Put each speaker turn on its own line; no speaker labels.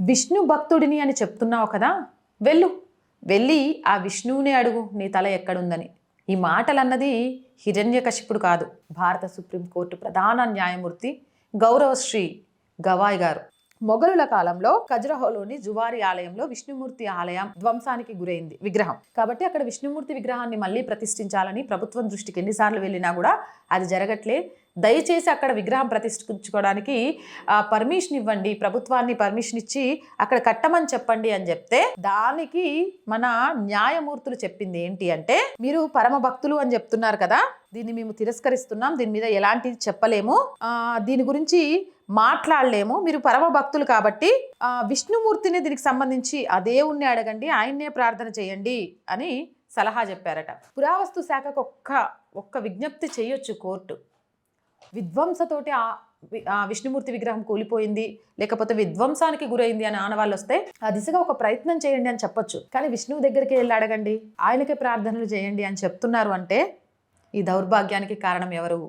విష్ణు భక్తుడిని అని చెప్తున్నావు కదా వెళ్ళు. వెళ్ళి ఆ విష్ణువుని అడుగు నీ తల ఎక్కడుందని. ఈ మాటలన్నది హిరణ్యకశిపుడు కాదు భారత సుప్రీంకోర్టు ప్రధాన న్యాయమూర్తి గౌరవశ్రీ గవాయ్ గారు. మొఘలుల కాలంలో ఖజురహోలోని జువారి ఆలయంలో విష్ణుమూర్తి ఆలయం ధ్వంసానికి గురైంది విగ్రహం. కాబట్టి అక్కడ విష్ణుమూర్తి విగ్రహాన్ని మళ్ళీ ప్రతిష్ఠించాలని ప్రభుత్వం దృష్టికి ఎన్నిసార్లు వెళ్ళినా కూడా అది జరగట్లే. దయచేసి అక్కడ విగ్రహం ప్రతిష్ఠించుకోవడానికి పర్మిషన్ ఇవ్వండి. ప్రభుత్వాన్ని పర్మిషన్ ఇచ్చి అక్కడ కట్టమని చెప్పండి అని చెప్తే దానికి మన న్యాయమూర్తులు చెప్పింది ఏంటి అంటే మీరు పరమ భక్తులు అని చెప్తున్నారు కదా దీన్ని మేము తిరస్కరిస్తున్నాం దీని మీద ఎలాంటిది చెప్పలేము. దీని గురించి మాట్లాడలేము. మీరు పరమ భక్తులు కాబట్టి విష్ణుమూర్తిని దీనికి సంబంధించి ఆ ఉన్ని అడగండి ఆయన్నే ప్రార్థన చేయండి అని సలహా చెప్పారట. పురావస్తు శాఖకు ఒక్క ఒక్క విజ్ఞప్తి చేయొచ్చు కోర్టు. విధ్వంసతోటి ఆ ఆ విష్ణుమూర్తి విగ్రహం కూలిపోయింది లేకపోతే విధ్వంసానికి గురైంది అని ఆనవాళ్ళు వస్తే ఆ దిశగా ఒక ప్రయత్నం చేయండి అని చెప్పొచ్చు. కానీ విష్ణువు దగ్గరికి వెళ్ళి అడగండి ఆయనకే ప్రార్థనలు చేయండి అని చెప్తున్నారు అంటే ఈ దౌర్భాగ్యానికి కారణం ఎవరు?